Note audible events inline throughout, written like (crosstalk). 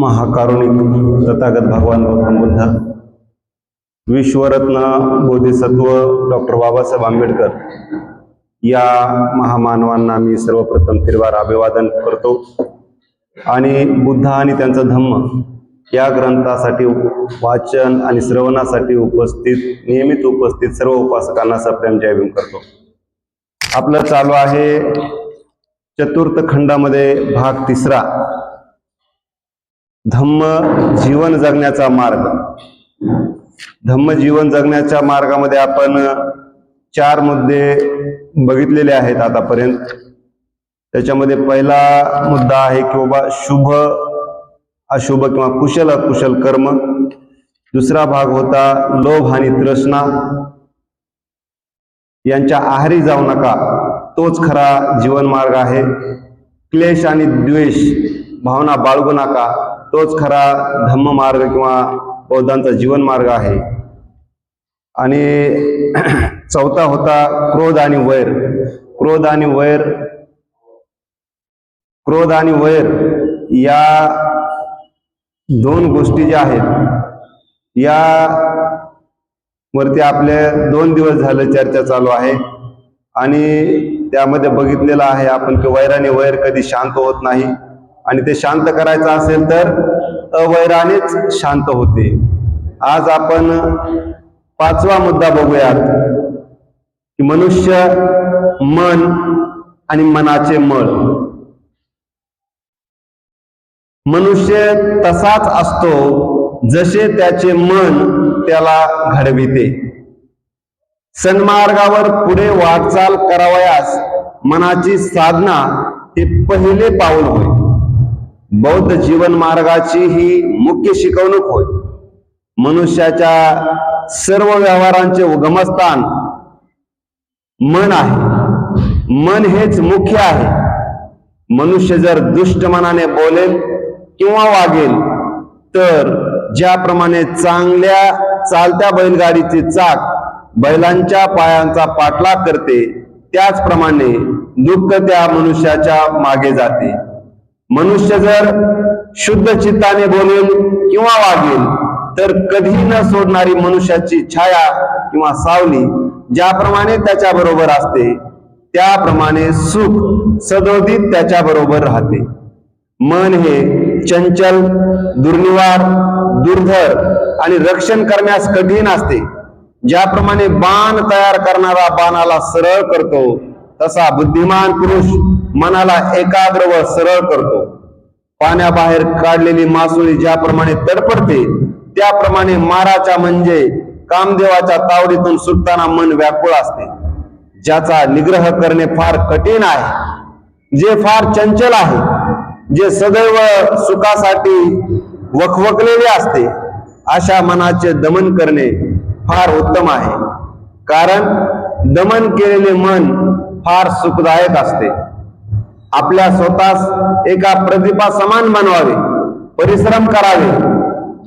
महाकारुणिक तथागत भगवान गौतम बुद्ध विश्वरत्न बोधिसत्व डॉक्टर बाबासाहेब आंबेडकर या महामानवांना मी सर्वप्रथम फिरवार अभिवादन करतो. आणि बुद्ध आणि त्यांचा धम्म या ग्रंथासाठी वाचन आणि श्रवणासाठी उपस्थित नियमित उपस्थित सर्व उपासकांना सप्रेम जयभीम करतो. आपलं चालू आहे चतुर्थ खंडामध्ये भाग तिसरा. धम्म जीवन जगण्याचा मार्ग. धम्म जीवन जगण्याच्या मार्गामध्ये आपण चार मुद्दे बघितलेले आहेत आतापर्यंत. त्याच्यामध्ये पहिला मुद्दा आहे की बाबा शुभ अशुभ किंवा कुशल अकुशल कर्म. दुसरा भाग होता लोभ आणि तृष्णा. यांच्या आहारी जाऊ नका तोच खरा जीवन मार्ग आहे. क्लेश आणि द्वेष भावना बाळगू नका. तोच खरा धम्म मार्ग किंवा बौद्धांचा जीवन मार्ग आहे. आणि (clears throat) चौथा होता क्रोध आणि वैर. क्रोध आणि वैर क्रोध आणि वैर या दोन गोष्टी ज्या आहेत या वरती आपले दोन दिवस झाले चर्चा चालू आहे. आणि त्यामध्ये बघितलेलं आहे आपण की वैराने वैर कधी शांत होत नाही. आणि ते शांत करायचं असेल तर अवैरानेच शांत होते. आज आपण पाचवा मुद्दा बघूयात की मनुष्य मन आणि मनाचे मळ. मनुष्य तसाच असतो जसे त्याचे मन त्याला घडविते. सन्मार्गावर पुढे वाटचाल करावयास मनाची साधना हे पहिले पाऊल होय. बौद्ध जीवन मार्गाची ही मुख्य शिकवणूक होय. मनुष्याच्या सर्व व्यवहारांचे उगमस्थान मन आहे. मन हेच मुख्य आहे. मनुष्य जर दुष्ट मनाने बोलेल किंवा वागेल तर ज्याप्रमाणे चांगल्या चालत्या बैलगाडीचे चाक बैलांच्या पायांचा पाठलाग करते त्याचप्रमाणे दुःख त्या मनुष्याच्या मागे जाते. मनुष्य जर शुद्ध चित्ताने बोलेल किंवा वागेल तर कधी न सोडणारी मनुष्याची छाया किंवा सावली ज्याप्रमाणे त्याच्या बरोबर असते त्याप्रमाणे सुख सदोदित त्याच्या बरोबर राहते. मन हे चंचल दुर्निवार दुर्धर आणि रक्षण करण्यास कठीण असते. ज्याप्रमाणे बाण तयार करणारा बाणाला सरळ करतो तसा बुद्धिमान पुरुष मनाला एकाग्र व सरळ करतो. पाण्याबाहेर काढलेली मासुळी ज्याप्रमाणे तडपडते त्याप्रमाणे माराच्या म्हणजे कामदेवाच्या तावडीतून सुटताना मन व्याकुळ असते. ज्याचा निग्रह करणे फार कठीण आहे. जे फार चंचल आहे जे सदैव सुखासाठी वखवकलेले असते अशा मनाचे दमन करणे फार उत्तम आहे. कारण दमन केलेले मन फार सुखदायक असते. आपल्या स्वतःस एका प्रतिभा समान बनवावे परिश्रम करावे.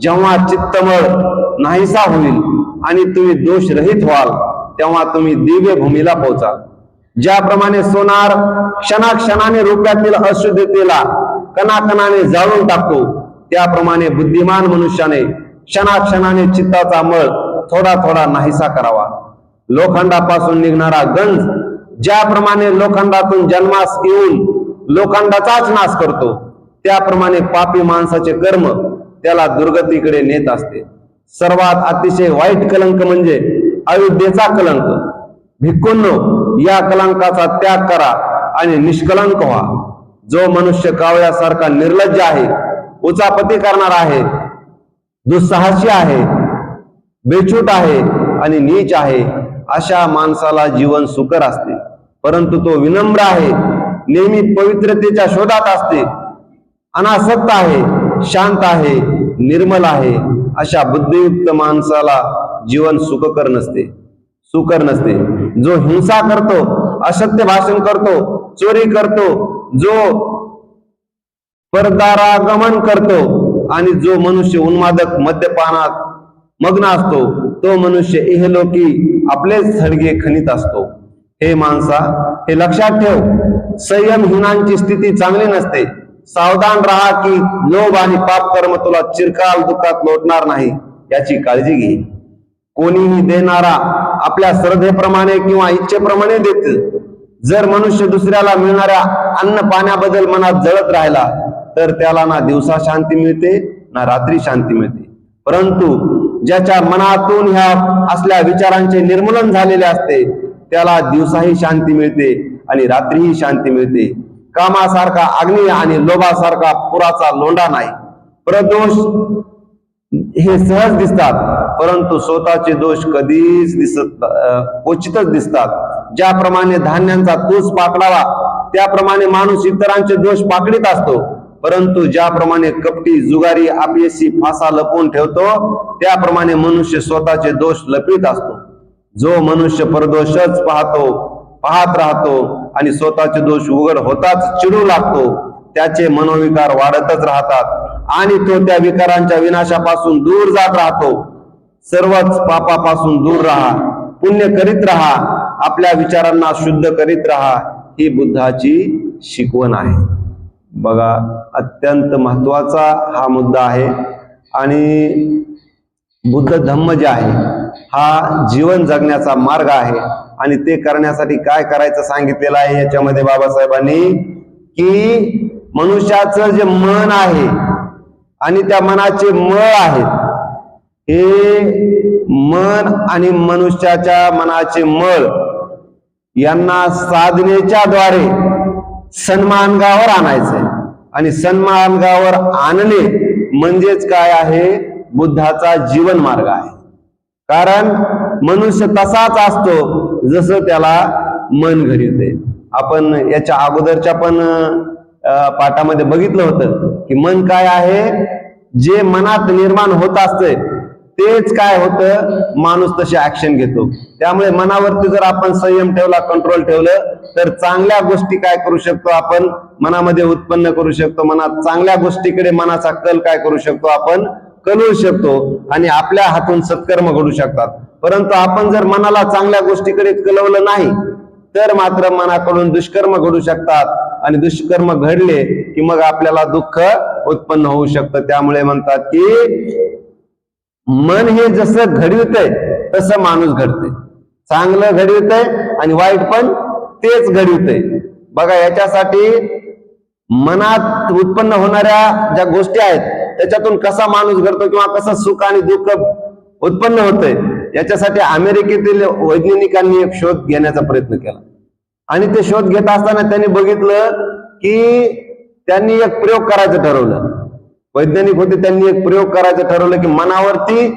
जेव्हा चित्तमळ नाहीसा होईल आणि तुम्ही दोषरहित व्हाल तेव्हा तुम्ही दिव्य भूमीला पोहोचाल. ज्याप्रमाणे सोनार क्षणाक्षणाने रुपयातील अशुद्धतेला कणाकणाने जाळून टाकतो त्याप्रमाणे बुद्धिमान मनुष्याने क्षणाक्षणाने चित्ताचा मळ थोडा थोडा नाहीसा करावा. लोखंडापासून निघणारा गंज ज्याप्रमाणे लोखंडातून जन्मास येऊन लोखंडाचाच नाश करतो त्याप्रमाणे पापी माणसाचे कर्म त्याला दुर्गतीकडे नेत असते. सर्वात अतिशय वाईट कलंक म्हणजे अयोध्येचा कलंक. भिक्खूंनो या कलंकाचा त्याग करा आणि निष्कलंक व्हा. जो मनुष्य कावळ्यासारखा निर्लज्ज आहे उचापती करणार आहे दुस्साहसी आहे बेछूट आहे आणि नीच आहे अशा माणसाला जीवन सुकर असते. परंतु तो विनम्र आहे नेहमी पवित्रतेच्या शोधात असते. अनासक्त आहे शांत आहे निर्मल आहे अशा बुद्धियुक्त माणसाला जीवन सुखकर नसते. सुकर नसते. जो हिंसा करतो असत्य भाषण करतो चोरी करतो जो परदारागमन करतो आणि जो मनुष्य उन्मादक मद्यपानात मग्न असतो तो मनुष्य इहलोकी आपलेच सडगे खनित असतो. हे माणसा हे लक्षात ठेव संयमहीनांची स्थिती चांगली नसते. सावधान राहा की लोभ आणि पाप कर्म तुला चिरकाल दुःखात लोटणार नाही याची काळजी घे. कोणीही देणारा आपल्या श्रद्धेप्रमाणे किंवा इच्छेप्रमाणे देत जर मनुष्य दुसऱ्याला मिळणाऱ्या अन्न पाण्याबद्दल मनात जळत राहिला तर त्याला ना दिवसा शांती मिळते ना रात्री शांती मिळते. परंतु ज्याच्या मनातून ह्या असल्या विचारांचे निर्मूलन झालेले असते त्याला दिवसाही शांती मिळते आणि रात्रीही शांती मिळते. कामासारखा अग्नी आणि लोभासारखा पुराचा लोंढा नाही. प्रदोष हे सहज दिसतात परंतु स्वतःचे दोष कधीच दिसत क्वचितच दिसतात. ज्याप्रमाणे धान्यांचा तूस पाकडावा त्याप्रमाणे माणूस इतरांचे दोष पाकडीत असतो. परंतु ज्याप्रमाणे कपटी जुगारी आपयसी फासा लपवून ठेवतो त्याप्रमाणे मनुष्य स्वतःचे दोष लपित असतो. जो मनुष्य परदोषच पाहतो पाहत राहतो आणि स्वतःचे दोष उघड होताच चिडू लागतो त्याचे मनोविकार वाढतच राहतात आणि तो त्या विकारांच्या विनाशापासून दूर जात राहतो. सर्वच पापापासून दूर राहा पुण्य करीत राहा आपल्या विचारांना शुद्ध करीत राहा ही बुद्धाची शिकवण आहे. बघा अत्यंत महत्त्वाचा हा मुद्दा आहे. आणि बुद्ध धम्म जे आहे हा जीवन जगण्याचा मार्ग आहे. आणि ते करण्यासाठी काय करायचं सांगितलेलं आहे याच्यामध्ये बाबासाहेबांनी? की मनुष्याचं जे मन आहे आणि त्या मनाचे मळ आहेत हे मन आणि मनुष्याच्या मनाचे मळ यांना साधनेच्या द्वारे सन्मानगावर आणायचंय. आणि सन्मानगावर आणणे म्हणजेच काय आहे? बुद्धाचा जीवन मार्ग आहे. कारण मनुष्य तसाच असतो जसं त्याला मन घडते आपण याच्या अगोदरच्या पण पाठामध्ये बघितलं होतं की मन काय आहे? जे मनात निर्माण होत असते तेच काय होतं? माणूस तशी ऍक्शन घेतो. त्यामुळे मनावरती जर आपण संयम ठेवला कंट्रोल ठेवलं तर चांगल्या गोष्टी काय करू शकतो आपण? मनामध्ये उत्पन्न करू शकतो. मनात चांगल्या गोष्टीकडे मनाचा कल काय करू शकतो आपण? कलवू शकतो आणि आपल्या हातून सत्कर्म घडू शकतात. परंतु आपण जर मनाला चांगल्या गोष्टीकडे कलवलं नाही तर मात्र मनाकडून दुष्कर्म घडू शकतात. आणि दुष्कर्म घडले की मग आपल्याला दुःख उत्पन्न होऊ शकतं. त्यामुळे म्हणतात की मन हे जसं घडवितंय तसं माणूस घडते चांगलं घडवितंय आणि वाईट पण तेच घडवितंय. बघा याच्यासाठी मनात उत्पन्न होणाऱ्या ज्या गोष्टी आहेत त्याच्यातून कसा माणूस घडतो किंवा कसं सुख आणि दुःख उत्पन्न होतंय याच्यासाठी अमेरिकेतील वैज्ञानिकांनी एक शोध घेण्याचा प्रयत्न केला. आणि ते शोध घेत असताना त्यांनी बघितलं की त्यांनी एक प्रयोग करायचं ठरवलं. वैज्ञानिक होते त्यांनी एक प्रयोग करायचं ठरवलं की मनावरती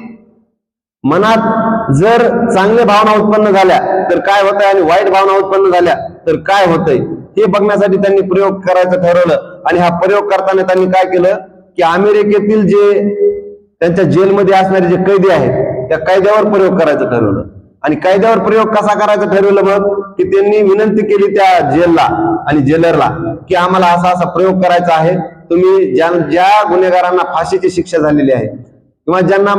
मनात जर चांगल्या भावना उत्पन्न झाल्या तर काय होतंय आणि वाईट भावना उत्पन्न झाल्या तर काय होतंय? हे बघण्यासाठी त्यांनी प्रयोग करायचं ठरवलं. आणि हा प्रयोग करताना त्यांनी काय केलं? की अमेरिकेतील जे त्यांच्या जेलमध्ये असणारे जे कैदी आहेत त्या कायद्यावर प्रयोग करायचं ठरवलं. आणि कायद्यावर प्रयोग कसा करायचं ठरवलं मग? की त्यांनी विनंती केली त्या जेलला आणि जेलरला की आम्हाला असा असा प्रयोग करायचा आहे. तुम्ही ज्या ज्या गुन्हेगारांना फाशीची शिक्षा झालेली आहे किंवा ज्यांना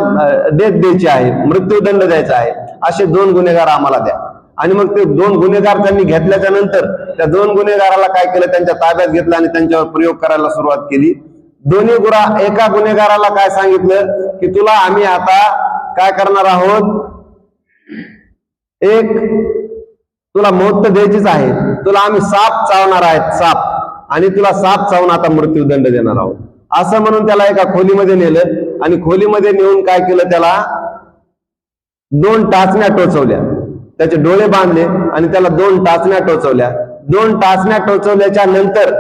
डेथ द्यायची आहे मृत्यूदंड द्यायचा आहे असे दोन गुन्हेगार आम्हाला द्या. आणि मग ते दोन गुन्हेगार त्यांनी घेतल्याच्या नंतर त्या दोन गुन्हेगाराला काय केलं? त्यांच्या ताब्यात घेतलं आणि त्यांच्यावर प्रयोग करायला सुरुवात केली. दोन्ही गुरा एका गुन्हेगाराला काय सांगितलं? की तुला आम्ही आता काय करणार आहोत? एक तुला मौत द्यायचीच आहे. तुला आम्ही साप चावणार आहेत साप. आणि तुला साप चावून आता मृत्यूदंड देणार आहोत. असं म्हणून त्याला एका खोलीमध्ये नेलं आणि खोलीमध्ये नेऊन काय केलं त्याला? दोन टाचण्या टोचवल्या. त्याचे डोळे बांधले आणि त्याला दोन टाचण्या टोचवल्या. दोन टाचण्या टोचवल्याच्या नंतर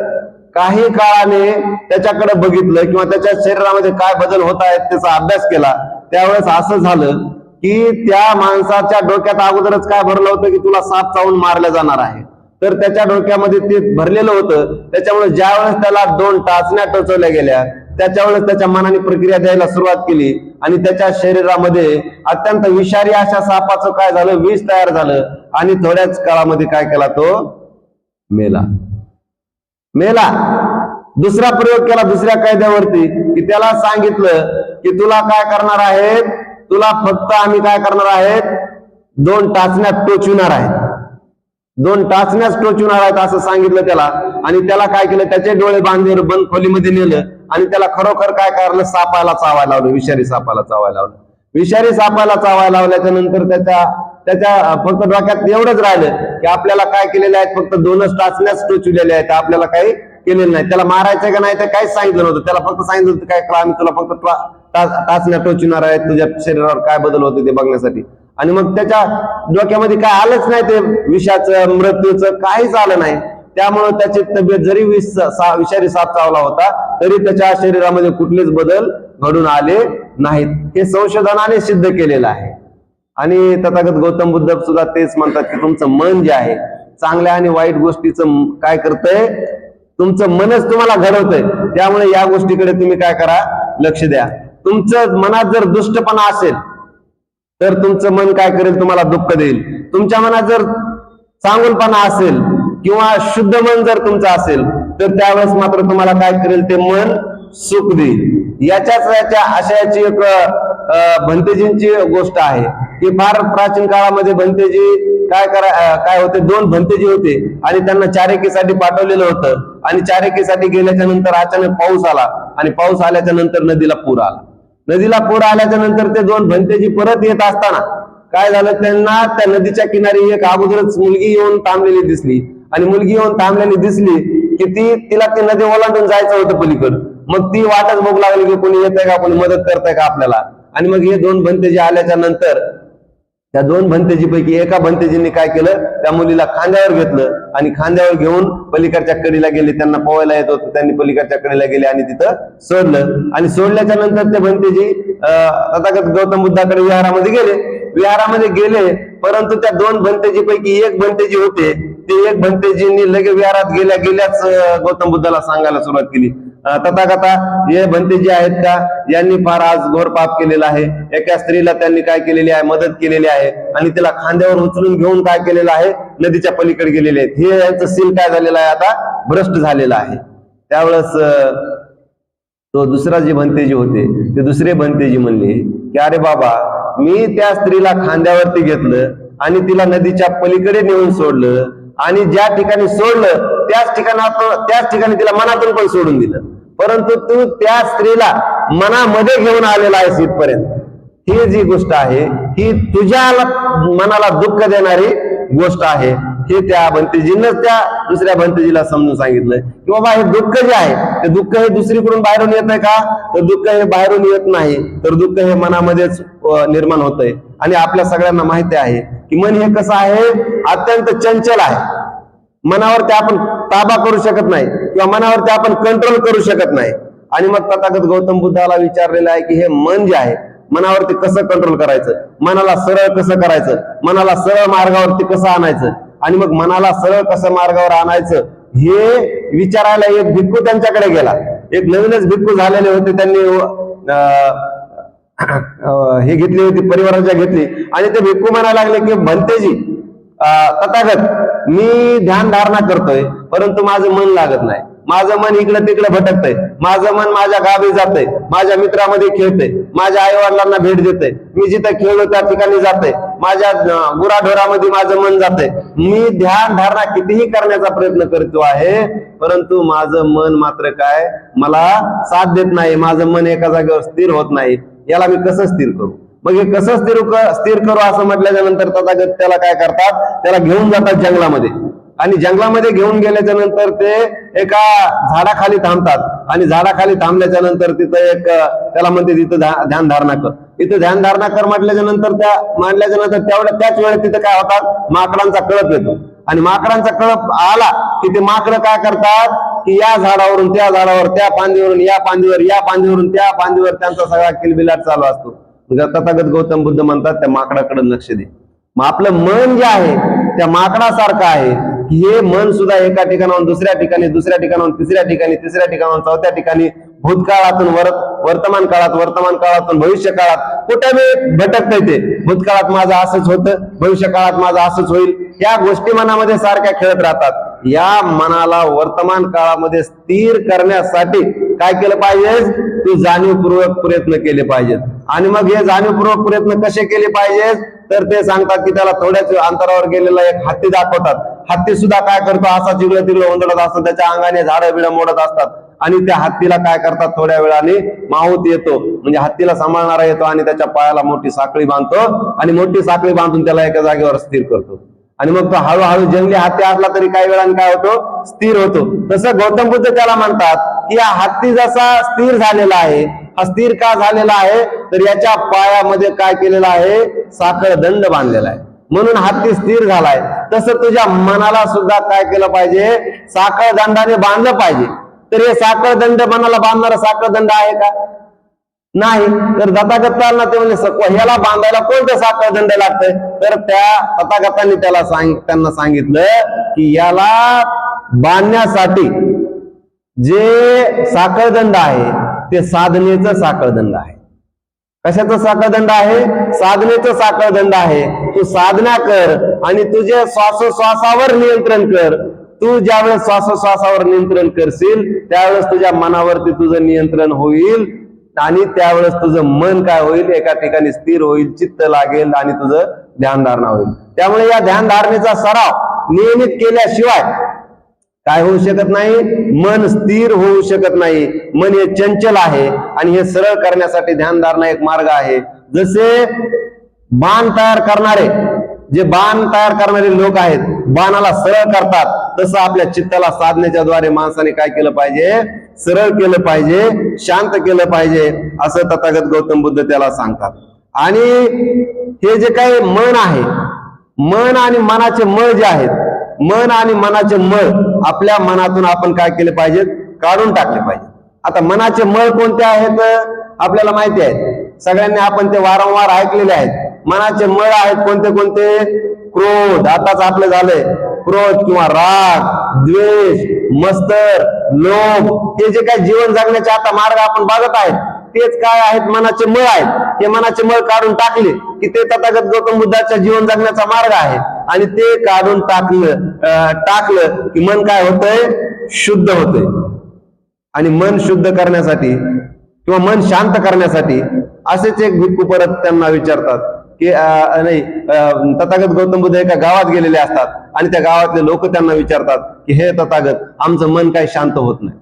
काही काळाने त्याच्याकडे बघितलं किंवा त्याच्या शरीरामध्ये काय बदल होत आहेत त्याचा अभ्यास केला. त्यावेळेस असं झालं की त्या माणसाच्या डोक्यात अगोदरच काय भरलं होतं की तुला साप चावून मारलं जाणार आहे. तर त्याच्या डोक्यामध्ये ते भरलेलं होतं. त्याच्यामुळे ज्या वेळेस त्याला दोन टाचण्या टोचवल्या गेल्या त्याच्या वेळेस त्याच्या मनाने प्रक्रिया द्यायला सुरुवात केली आणि त्याच्या शरीरामध्ये अत्यंत विषारी अशा सापाचं काय झालं? विष तयार झालं आणि थोड्याच काळामध्ये काय केला तो? मेला. मेला. दुसरा प्रयोग केला दुसऱ्या कायद्यावरती की त्याला सांगितलं की तुला काय करणार आहेत? तुला फक्त आम्ही काय करणार आहेत? दोन टाचण्या टोचविणार आहेत. दोन टाचण्याच टोचून आहेत असं सांगितलं त्याला. आणि त्याला काय केलं? त्याचे डोळे बांधले बंद खोलीमध्ये नेलं. आणि त्याला खरोखर काय करलं सापाला चावायला लावलं. विषारी सापाला चावायला लावलं. विषारी सापाला चावायला लावल्याच्या नंतर त्याच्या त्याच्या फक्त डोक्यात एवढंच राहिलं की आपल्याला काय केलेले आहेत? फक्त दोनच टाचण्यास टोचलेले आहेत. आपल्याला काही केलेलं नाही. त्याला मारायचं का नाही? ते काहीच सांगितलं नव्हतं. त्याला फक्त सांगितलं होतं काय आम्ही तुला फक्त टाचण्या टोचणार आहेत? तुझ्या शरीरावर काय बदल होते ते बघण्यासाठी? आणि मग त्याच्या डोक्यामध्ये काय आलंच नाही ते विषाचं मृत्यूचं काहीच आलं नाही. त्यामुळं त्याची तब्येत जरी विष सा- विषारी साप चावला होता तरी त्याच्या शरीरामध्ये कुठलेच बदल घडून आले नाहीत. हे संशोधनाने सिद्ध केलेलं आहे. आणि तथागत गौतम बुद्ध सुद्धा तेच म्हणतात की तुमचं मन जे आहे चांगल्या आणि वाईट गोष्टीचं काय करतंय? तुमचं मनच तुम्हाला घडवतंय. त्यामुळे या गोष्टीकडे तुम्ही काय करा लक्ष द्या. तुमचं मनात जर दुष्टपणा असेल तर तुमचं मन काय करेल? तुम्हाला दुःख देईल. तुमच्या मनात जर चांगुलपणा असेल किंवा शुद्ध मन जर तुमचं असेल तर त्यावेळेस मात्र तुम्हाला काय करेल? ते मन सुख देईल. याच्याच याच्या आशयाची एक भंतेजींची गोष्ट आहे की फार प्राचीन काळामध्ये भंतेजी काय करा काय होते? दोन भंतेजी होते आणि त्यांना चारेकीसाठी पाठवलेलं होतं आणि चारेकीसाठी गेल्याच्यानंतर अचानक पाऊस आला आणि पाऊस आल्याच्यानंतर नदीला पूर आला. नदीला पूर आल्याच्यानंतर ते दोन भंतेजी परत येत असताना काय झालं त्यांना? त्या नदीच्या किनारी एक अगोदरच मुलगी येऊन थांबलेली दिसली. आणि मुलगी येऊन थांबलेली दिसली की ती तिला ती नदी ओलांडून जायचं होतं पलीकडं. मग ती वाटच बघू लागली की कोणी येतंय का कोणी मदत करताय का आपल्याला? आणि मग हे दोन भंतेजी आल्याच्यानंतर त्या दोन भंतेजीपैकी एका भंतेजींनी काय केलं? त्या मुलीला खांद्यावर घेतलं आणि खांद्यावर घेऊन पलीकडच्या कडीला गेले. त्यांना पोहायला येत होतं. त्यांनी पलीकडच्या कडीला गेले आणि तिथं सोडलं. आणि सोडल्याच्या नंतर ते भंतेजी अं, तथागत गौतम बुद्धाकडे विहारामध्ये गेले. विहारामध्ये गेले परंतु त्या दोन भंतेजीपैकी एक भंतेजी होते. ते एक भंतेजींनी लगे विहारात गेल्या गेल्याच गौतम बुद्धाला सांगायला सुरुवात केली. अं, तथागता हे भंतेजी आहेत का? यांनी फार आज घोर पाप केलेला आहे. एका स्त्रीला त्यांनी काय केलेली आहे? मदत केलेली आहे. आणि तिला खांद्यावर उचलून घेऊन काय केलेलं आहे? नदीच्या पलीकडे गेलेले आहेत. हे यांचं सील काय झालेलं आहे आता? भ्रष्ट झालेलं आहे. त्यावेळेस तो दुसरा जे भंतेजी होते ते दुसरे भंतेजी म्हणले की अरे बाबा मी त्या स्त्रीला खांद्यावरती घेतलं आणि तिला नदीच्या पलीकडे नेऊन सोडलं. आणि ज्या ठिकाणी सोडलं त्याच ठिकाणात त्याच ठिकाणी तिला मनातून पण सोडून दिलं. परंतु तू त्या स्त्रीला मनामध्ये घेऊन आलेला आहेस इथपर्यंत. ही जी गोष्ट आहे ही तुझ्या मनाला दुःख देणारी गोष्ट आहे. हे त्या भंतेजींनाच त्या दुसऱ्या भंतीजीला समजून सांगितलंय. की बाबा हे दुःख जे आहे ते दुःख हे दुसरीकडून बाहेरून येत आहे का? तर दुःख हे बाहेरून येत नाही. तर दुःख हे मनामध्येच निर्माण होत आहे आणि आपल्या सगळ्यांना माहिती आहे की मन हे कसं आहे? अत्यंत चंचल आहे. मनावरती आपण ताबा करू शकत नाही किंवा मनावरती आपण कंट्रोल करू शकत नाही. आणि मग तथागत गौतम बुद्धाला विचारलेलं आहे की हे मन जे आहे मनावरती कसं कंट्रोल करायचं? मनाला सरळ कसं करायचं? मनाला सरळ मार्गावरती कसं आणायचं? आणि मग मनाला सरळ कसं मार्गावर आणायचं? हे विचारायला एक भिक्खू त्यांच्याकडे गेला. एक नवीनच भिक्खू झालेले होते. त्यांनी अं, हे घेतली होती परिवाराच्या घेतली आणि ते भिक्खू म्हणायला लागले की भंतेजी अं, तथागत मी ध्यान धारणा करतोय परंतु माझं मन लागत नाही. माझं मन इकडं तिकडं भटकतंय. माझं मन माझ्या गावी जातंय. माझ्या मित्रामध्ये खेळतंय. माझ्या आई वडिलांना भेट देतंय. मी जिथं खेळलो त्या ठिकाणी जातंय. माझ्या गुराढोरामध्ये माझं मन जातंय. मी ध्यान धारणा कितीही करण्याचा प्रयत्न करतो आहे परंतु माझं मन मात्र काय? मला साथ देत नाही. माझं मन एका जागेवर स्थिर होत नाही. याला मी कसं स्थिर करू? मग हे कसं स्थिर स्थिर करू असं म्हटल्याच्या नंतर तथागत त्याला काय करतात? त्याला घेऊन जातात जंगलामध्ये. आणि जंगलामध्ये घेऊन गेल्याच्यानंतर ते एका झाडाखाली थांबतात. आणि झाडाखाली थांबल्याच्या नंतर तिथं एक त्याला म्हणते तिथं ध्यान धारणा कर. इथं ध्यान धारणा कर म्हटल्याच्या नंतर त्या मांडल्याच्या नंतर तेवढ्या त्याच वेळेत तिथं काय होतात? माकडांचा कळप येतो. आणि माकडांचा कळप आला की ते माकडं काय करतात? की या झाडावरून त्या झाडावर त्या पांदीवरून या पांदीवर या पांदीवरून त्या पांदीवर त्यांचा सगळा किलबिलाट चालू असतो. मग तथागत गौतम बुद्ध म्हणतात त्या माकडाकडे लक्ष दे. मग आपलं मन जे आहे त्या माकडासारखं आहे की हे मन सुद्धा एका ठिकाणाहून दुसऱ्या ठिकाणी दुसऱ्या ठिकाणाहून तिसऱ्या ठिकाणी तिसऱ्या ठिकाणाहून चौथ्या ठिकाणी भूतकाळातून वर्तमान काळात वर्तमान काळातून भविष्य काळात कुठे मी भटकतंय ते. भूतकाळात माझं असंच होतं भविष्य काळात माझं असंच होईल. या गोष्टी मनामध्ये सारख्या खेळत राहतात. या मनाला वर्तमान काळामध्ये स्थिर करण्यासाठी काय केलं पाहिजे? तू जाणीवपूर्वक प्रयत्न केले पाहिजेत. आणि मग हे जाणीवपूर्वक प्रयत्न कसे केले पाहिजेत तर ते सांगतात की त्याला थोड्याच अंतरावर गेलेला एक हत्ती दाखवतात. हत्ती सुद्धा काय करतो? असा चिगलं तिगलं ओंदडत असतो त्याच्या अंगाने झाडं बिडं मोडत असतात. आणि त्या हत्तीला काय करतात? थोड्या वेळाने माऊत येतो. म्हणजे हत्तीला सांभाळणारा येतो आणि त्याच्या पायाला मोठी साखळी बांधतो आणि मोठी साखळी बांधून त्याला एका जागेवर स्थिर करतो. आणि मग तो हळूहळू जंगली हत्ती असला तरी काही वेळाने काय होतो? स्थिर होतो. तसं गौतम बुद्ध त्याला म्हणतात की हा हत्ती जसा स्थिर झालेला आहे हा स्थिर का झालेला आहे? तर याच्या पायामध्ये काय केलेलं आहे? साखळ दंड बांधलेला आहे. म्हणून हत्ती स्थिर झालाय. तसं तुझ्या मनाला सुद्धा काय केलं पाहिजे? साखळ दंडाने बांधलं पाहिजे. तर हे साखळदंड मनाला बांधणारा साखळ दंड आहे का? नाही. तर तथागतांना ते म्हणजे ह्याला बांधायला कोणतं साखळदंड लागतंय? तर त्या तथागतांनी त्याला सांग त्यांना सांगितलं की याला बांधण्यासाठी जे साखळदंड आहे ते साधनेचं साखळदंड आहे. कशाचं साखळदंड आहे? साधनेचं साखळदंड आहे. तू साधना कर आणि तुझे श्वासोश्वासावर नियंत्रण कर. तू ज्यावेळेस श्वासोश्वासावर नियंत्रण करशील त्यावेळेस तुझ्या मनावरती तुझं नियंत्रण होईल आणि त्यावेळेस तुझं मन काय होईल? एका ठिकाणी स्थिर होईल चित्त लागेल आणि तुझं ध्यानधारणा होईल. त्यामुळे या ध्यानधारणेचा सराव नियमित केल्याशिवाय काय होऊ शकत नाही? मन स्थिर होऊ शकत नाही. मन हे चंचल आहे आणि हे सरळ करण्यासाठी ध्यानधारणा एक मार्ग आहे. जसे बाण तयार करणारे जे बाण तयार करणारे लोक आहेत बाणाला सरळ करतात तसं आपल्या चित्ताला साधण्याच्या द्वारे माणसाने काय केलं पाहिजे? सरळ केलं पाहिजे शांत केलं पाहिजे असं तथागत गौतम बुद्ध त्याला सांगतात. आणि हे जे काही मन आहे मन आणि मनाचे मळ जे आहेत मन आणि मनाचे मळ आपल्या मनातून आपण काय केले पाहिजेत काढून टाकले पाहिजे. आता मनाचे मळ कोणते आहेत? आपल्याला माहिती आहे. सगळ्यांनी आपण ते वारंवार ऐकलेले आहेत. मनाचे मळ आहेत कोणते कोणते? क्रोध. आताच आपलं झालंय. क्रोध किंवा राग द्वेष मस्तर लोभ हे जे काही जीवन जगण्याचे आता मार्ग आपण बघत आहेत तेच काय आहेत? मनाचे मळ आहेत. हे मनाचे मळ काढून टाकले की ते तथागत गौतम बुद्धाच्या जीवन जगण्याचा मार्ग आहे. आणि ते काढून टाकलं टाकलं की मन काय होतंय? शुद्ध होतंय. आणि मन शुद्ध करण्यासाठी किंवा मन शांत करण्यासाठी असेच एक भिक्खू परत त्यांना विचारतात की नाही तथागत गौतम बुद्ध एका गावात गेलेले असतात आणि त्या गावातले लोक त्यांना विचारतात की हे तथागत आमचं मन काही शांत होत नाही.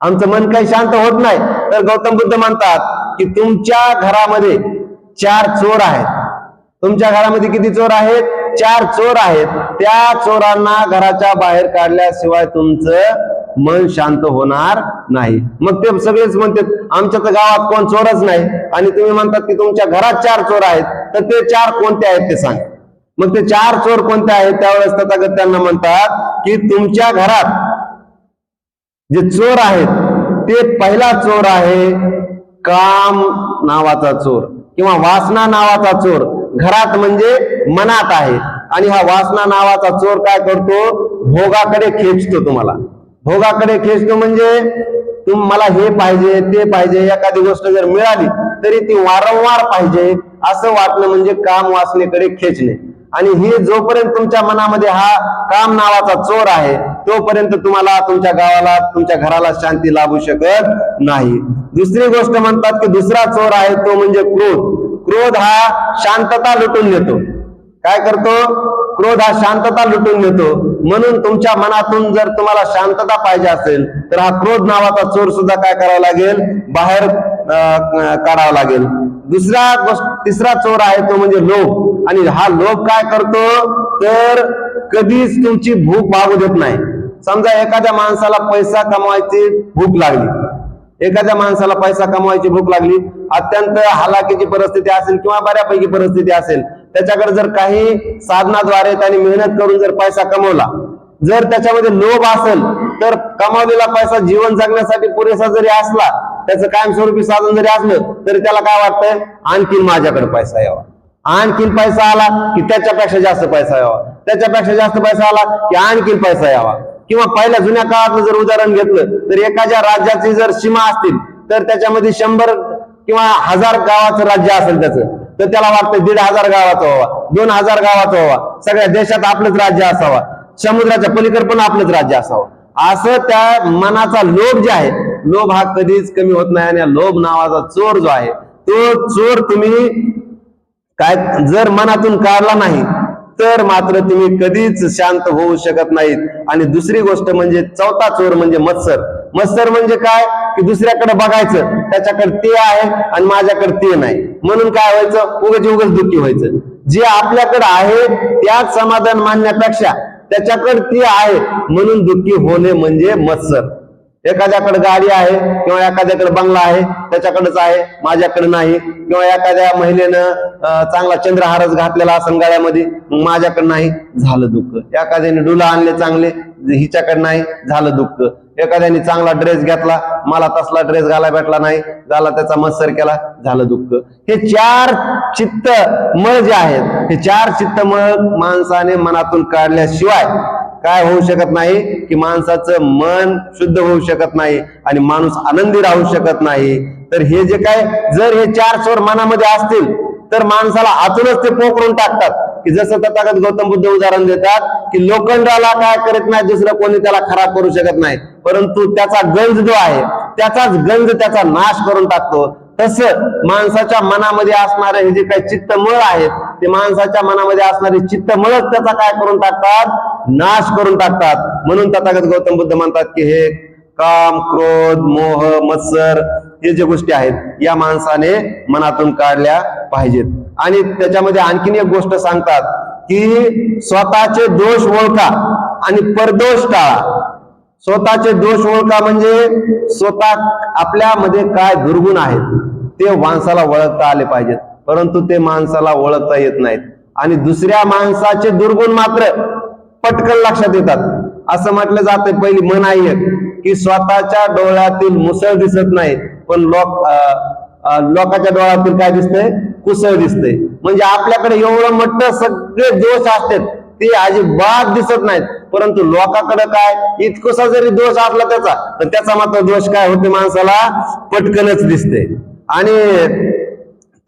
आमचं मन काही शांत होत नाही. तर गौतम बुद्ध म्हणतात की तुमच्या घरामध्ये चार चोर आहेत. तुमच्या घरामध्ये किती चोर आहेत? चार चोर आहेत. त्या चोरांना घराच्या बाहेर काढल्याशिवाय तुमचं मन शांत होणार नाही. मग ते सगळेच म्हणतात आमच्या तर गावात कोण चोरच नाही. आणि तुम्ही म्हणतात की तुमच्या घरात चार चोर आहेत. तर ते चार कोणते आहेत ते सांग. मग ते चार चोर कोणते आहेत? त्यावेळेस तथागत त्यांना म्हणतात की तुमच्या घरात जे चोर आहेत ते पहिला चोर आहे काम नावाचा चोर किंवा वासना नावाचा चोर. घरात म्हणजे मनात आहे. आणि हा वासना नावाचा चोर काय करतो? भोगाकडे खेचतो तुम्हाला. भोगाकडे खेचतो म्हणजे तुम मला हे पाहिजे ते पाहिजे एखादी गोष्ट जर मिळाली तरी ती वारंवार पाहिजे. असं वाटणं म्हणजे काम वासनेकडे खेचणे. आणि हे जोपर्यंत तुमच्या मनामध्ये हा काम नावाचा चोर आहे तोपर्यंत तुम्हाला तुमच्या गावाला तुमच्या घराला शांती लाभू शकत नाही. दुसरी गोष्ट म्हणतात की दुसरा चोर आहे तो म्हणजे क्रोध. क्रोध हा शांतता लुटून नेतो. काय करतो? क्रोध हा शांतता लुटून घेतो म्हणून तुमच्या मनातून जर तुम्हाला शांतता पाहिजे असेल तर हा क्रोध नावाचा चोर सुद्धा काय करावा लागेल? बाहेर काढावा लागेल. दुसरा गोष्ट तिसरा चोर आहे तो म्हणजे लोभ. आणि हा लोभ काय करतो? तर कधीच तुमची भूक भागू देत नाही. समजा एखाद्या माणसाला पैसा कमवायची भूक लागली. एखाद्या माणसाला पैसा कमवायची भूक लागली. अत्यंत हालाकीची परिस्थिती असेल किंवा बऱ्यापैकी परिस्थिती असेल. त्याच्याकडे जर काही साधनाद्वारे त्याने मेहनत करून जर पैसा कमवला जर त्याच्यामध्ये लोभ असेल तर कमावलेला पैसा जीवन जगण्यासाठी पुरेसा जरी असला त्याचं कायमस्वरूपी साधन जरी असलं तरी त्याला काय वाटतंय? आणखीन माझ्याकडे पैसा यावा. आणखीन पैसा आला की त्याच्यापेक्षा जास्त पैसा यावा. त्याच्यापेक्षा जास्त पैसा आला की आणखीन पैसा यावा. किंवा पहिल्या जुन्या काळातलं जर उदाहरण घेतलं तर एखाद्या राज्याची जर सीमा असतील तर त्याच्यामध्ये शंभर किंवा हजार गावाचं राज्य असेल त्याचं. तर त्याला वाटतं दीड हजार गावाचा व्हावा दोन हजार गावाचा व्हावा. सगळ्या देशात आपलंच राज्य असावा. समुद्राच्या पलीकड पण आपलंच राज्य असावं. असं त्या मनाचा लोभ जे आहे लोभ हा कधीच कमी होत नाही आणि लोभ नावाचा चोर जो आहे तो चोर तुम्ही काय जर मनातून काढला नाही तर मात्र तुम्ही कधीच शांत होऊ शकत नाहीत. आणि दुसरी गोष्ट म्हणजे चौथा चोर म्हणजे मत्सर. मत्सर म्हणजे काय? की दुसऱ्याकडे बघायचं त्याच्याकडे ते आहे आणि माझ्याकडे ते नाही. म्हणून काय व्हायचं? उगच उगाच दुःखी व्हायचं. जे आपल्याकडे आहे त्याच समाधान मानण्यापेक्षा त्याच्याकडे ते आहे. म्हणून दुःखी होणे म्हणजे मत्सर. एखाद्याकडे गाडी आहे किंवा एखाद्याकडे बंगला आहे त्याच्याकडेच आहे माझ्याकडे नाही किंवा एखाद्या महिलेनं चांगला चंद्रहारच घातलेला असं गळ्यामध्ये माझ्याकडे नाही झालं दुःख. एखाद्याने डुला आणले चांगले हिच्याकडे नाही झालं दुःख. एखाद्याने चांगला ड्रेस घेतला मला तसला ड्रेस घाला भेटला नाही झाला त्याचा मत्सर केला झालं दुःख. हे चार चित्त मळ जे आहेत हे चार चित्त मळ माणसाने मनातून काढल्याशिवाय काय होऊ शकत नाही की माणसाचं मन शुद्ध होऊ शकत नाही आणि माणूस आनंदी राहू शकत नाही. तर हे जे काय जर हे चार स्वर मनामध्ये असतील तर माणसाला आतूनच ते पोकरून टाकतात. की जसं तथागत गौतम बुद्ध उदाहरण देतात की लोखंडाला काय करत नाही दुसरं कोणी त्याला खराब करू शकत नाही परंतु त्याचा गंज जो आहे त्याचाच गंज त्याचा नाश करून टाकतो. तस माणसाच्या मनामध्ये असणारे हे जे काही चित्तमळ आहेत ते माणसाच्या मनामध्ये असणारे चित्तमळच त्याचा काय करून टाकतात? नाश करून टाकतात. म्हणून तथागत गौतम बुद्ध म्हणतात की हे काम क्रोध मोह मत्सर हे जे गोष्टी आहेत या माणसाने मनातून काढल्या पाहिजेत. आणि त्याच्यामध्ये आणखीन एक गोष्ट सांगतात की स्वतःचे दोष ओळखा आणि परदोष टाळा. स्वतःचे दोष ओळखा म्हणजे स्वतः आपल्यामध्ये काय दुर्गुण आहेत ते माणसाला ओळखता आले पाहिजेत. परंतु ते माणसाला ओळखता येत नाहीत. आणि दुसऱ्या माणसाचे दुर्गुण मात्र पटकन लक्षात येतात. असं म्हटलं जाते पहिली मन आहे की स्वतःच्या डोळ्यातील मुसळ दिसत नाही पण लोक लोकांच्या डोळ्यातील काय दिसतंय? कुसळ दिसतंय. म्हणजे आपल्याकडे एवढं मोठं सगळे दोष असतात ते अजिबात दिसत नाहीत. परंतु लोकांकडे काय? इतकसा जरी दोष असला त्याचा तर त्याचा मात्र दोष काय होते माणसाला? पटकनच दिसते. आणि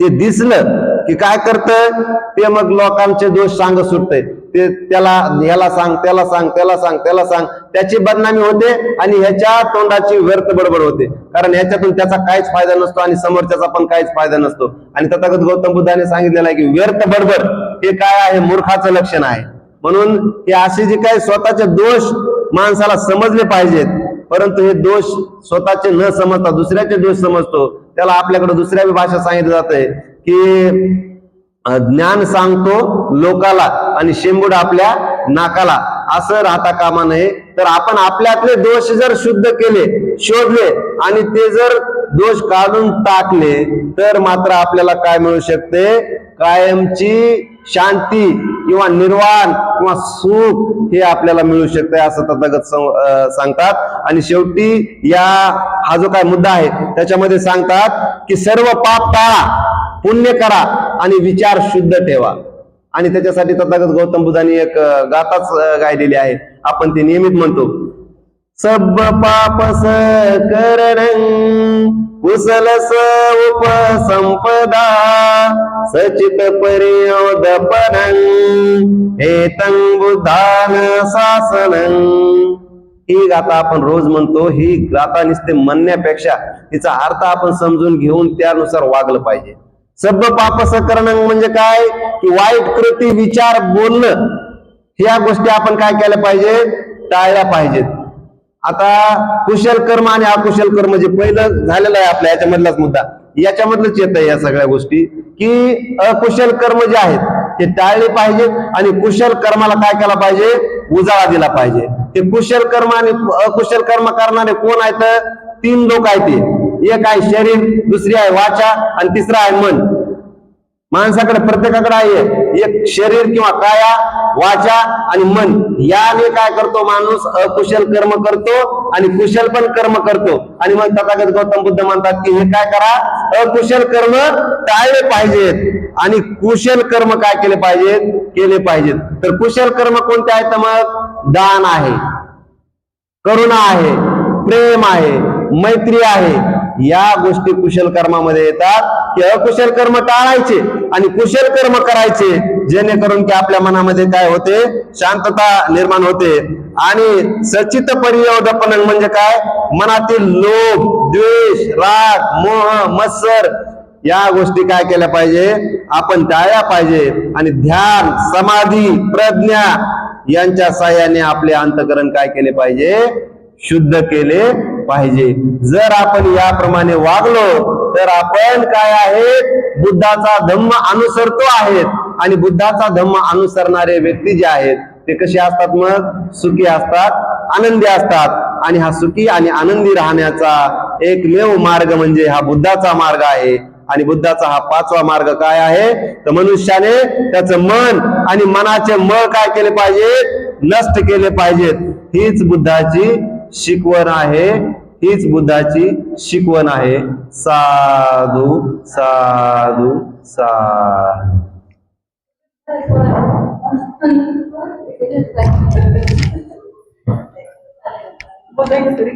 ते दिसलं की काय करतं? ते मग लोकांचे दोष सांग सुटतय. ते त्याला ह्याला सांग त्याला सांग त्याला सांग त्याला सांग. त्याची बदनामी होते आणि ह्याच्या तोंडाची व्यर्थ बडबड होते. कारण ह्याच्यातून त्याचा काहीच फायदा नसतो आणि समोरच्याचा पण काहीच फायदा नसतो. आणि तथागत गौतम बुद्धाने सांगितलेलं आहे की व्यर्थ बडबड हे काय आहे? मूर्खाचं लक्षण आहे. म्हणून हे असे जे काही स्वतःचे दोष माणसाला समजले पाहिजेत परंतु हे दोष स्वतःचे न समजता दुसऱ्याचे दोष समजतो. त्याला आपल्याकडे दुसऱ्या भाषा सांगितलं जाते की ज्ञान सांगतो लोकाला आणि शेंबूड आपल्या नाकाला. असं राहता कामा नये. तर आपण आपल्यातले दोष जर शुद्ध केले शोधले आणि ते जर दोष काढून टाकले तर मात्र आपल्याला काय मिळू शकते? कायमची शांती किंवा निर्वाण किंवा सुख हे आपल्याला मिळू शकते असं तथागत सांगतात. आणि शेवटी या हा जो काय मुद्दा आहे त्याच्यामध्ये सांगतात की सर्व पाप टाळा. पुण्य करा आणि विचार शुद्ध ठेवा. आणि त्याच्यासाठी तथागत गौतम बुद्धांनी एक गाताच गायलेली आहे. आपण ते नियमित म्हणतो. सब पापस करण कुशलस उपसंपदा सचित परियोदपन हेतं बुद्धान शासन. ही गाथा आपण रोज म्हणतो ही गाथा नुसते म्हणण्यापेक्षा तिचा अर्थ आपण समजून घेऊन त्यानुसार वागलं पाहिजे. सब पापस करणं म्हणजे काय? की वाईट कृती विचार बोलणं ह्या गोष्टी आपण काय केल्या पाहिजे? टाळल्या पाहिजेत. आता कुशल कर्म आणि अकुशल कर्म जे पहिलं झालेलं आहे आपल्या याच्यामधलाच मुद्दा. याच्यामधलंच येत आहे या सगळ्या गोष्टी. की अकुशल कर्म जे आहेत ते टाळले पाहिजेत आणि कुशल कर्माला काय केला पाहिजे? उजाळा दिला पाहिजे. ते कुशल कर्म आणि अकुशल कर्म करणारे कोण आहेत? तीन लोक आहेत ते एक आहे शरीर दुसरी आहे वाचा आणि तिसरा आहे मन. माणसाकडे प्रत्येकाकडे आहे एक शरीर किंवा काया वाचा आणि मन. याने काय करतो माणूस? अकुशल कर्म करतो आणि कुशल पण कर्म करतो. आणि मग तथागत गौतम बुद्ध म्हणतात की हे काय करा? अकुशल कर्म टाळले पाहिजेत. आणि कुशल कर्म काय केले पाहिजेत? केले पाहिजेत. तर कुशल कर्म कोणते आहेत तर मग? दान आहे करुणा आहे प्रेम आहे मैत्री आहे या गोष्टी कुशल कर्मामध्ये येतात की अकुशल कर्म टाळायचे आणि कुशल कर्म करायचे जेणेकरून की आपल्या मनामध्ये काय होते? शांतता निर्माण होते. आणि सचित परियोदपन म्हणजे काय? मनातील लोभ द्वेष राग मोह मत्सर या गोष्टी काय केल्या पाहिजे? आपण टाळल्या पाहिजे. आणि ध्यान समाधी प्रज्ञा यांच्या साह्याने आपले अंतकरण काय केले पाहिजे? शुद्ध केले पाहिजे. जर आपण याप्रमाणे वागलो तर आपण काय आहे बुद्धाचा धम्म अनुसरतो आहेत. आणि बुद्धाचा धम्म अनुसरणारे व्यक्ती जे आहेत ते कसे असतात मग? सुखी असतात आनंदी असतात. आणि हा सुखी आणि आनंदी राहण्याचा एकमेव मार्ग म्हणजे हा बुद्धाचा मार्ग आहे. आणि बुद्धाचा हा पाचवा मार्ग काय आहे? तर मनुष्याने त्याचं मन आणि मनाचे मळ काय केले पाहिजेत? नष्ट केले पाहिजेत. हीच बुद्धाची शिकवण आहे. हीच बुद्धाची शिकवण आहे. साधू साधू साधू. तरी